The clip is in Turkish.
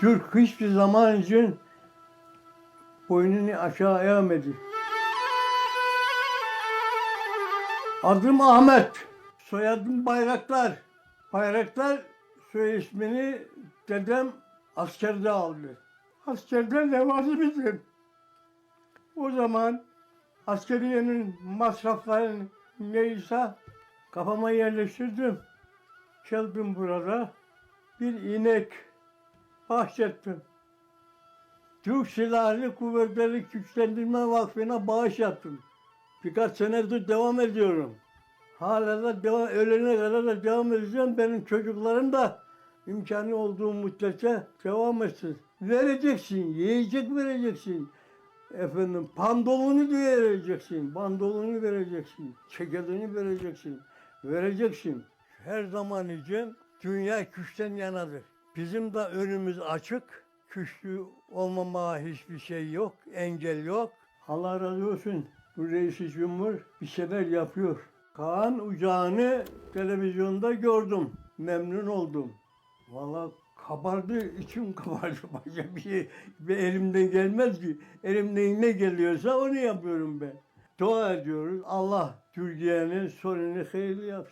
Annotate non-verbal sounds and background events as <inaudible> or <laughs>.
Türk hiçbir zaman için boynunu aşağı eğmedi. Adım Ahmet, soyadım Bayraktar. Bayraktar soy ismini dedem askerde aldı. Askerde levazimidim. O zaman askeriyenin masrafları neyse kafama yerleştirdim. Geldim burada bir inek bahşettim. Türk Silahlı Kuvvetleri Güçlendirme Vakfı'na bağış yaptım. Birkaç senedir devam ediyorum. Hala da devam, ölene kadar da devam edeceğim. Benim çocuklarım da imkanı olduğu müddetçe devam etsin. Vereceksin, yiyecek vereceksin. Efendim pandolunu vereceksin, bandolunu vereceksin, çekedini vereceksin, vereceksin. Her zaman için dünya güçten yanadır. Bizim de önümüz açık, güçlü olmama hiçbir şey yok, engel yok. Allah razı olsun. Bu reisi cumhur bir şeyler yapıyor. Kaan Ucağı'nı televizyonda gördüm. Memnun oldum. Vallahi kabardı, içim <laughs> kabardı. Başka bir şey bir elimden gelmez ki. Elimden ne geliyorsa onu yapıyorum ben. Dua ediyoruz. Allah Türkiye'nin sonunu hayırlı yapsın.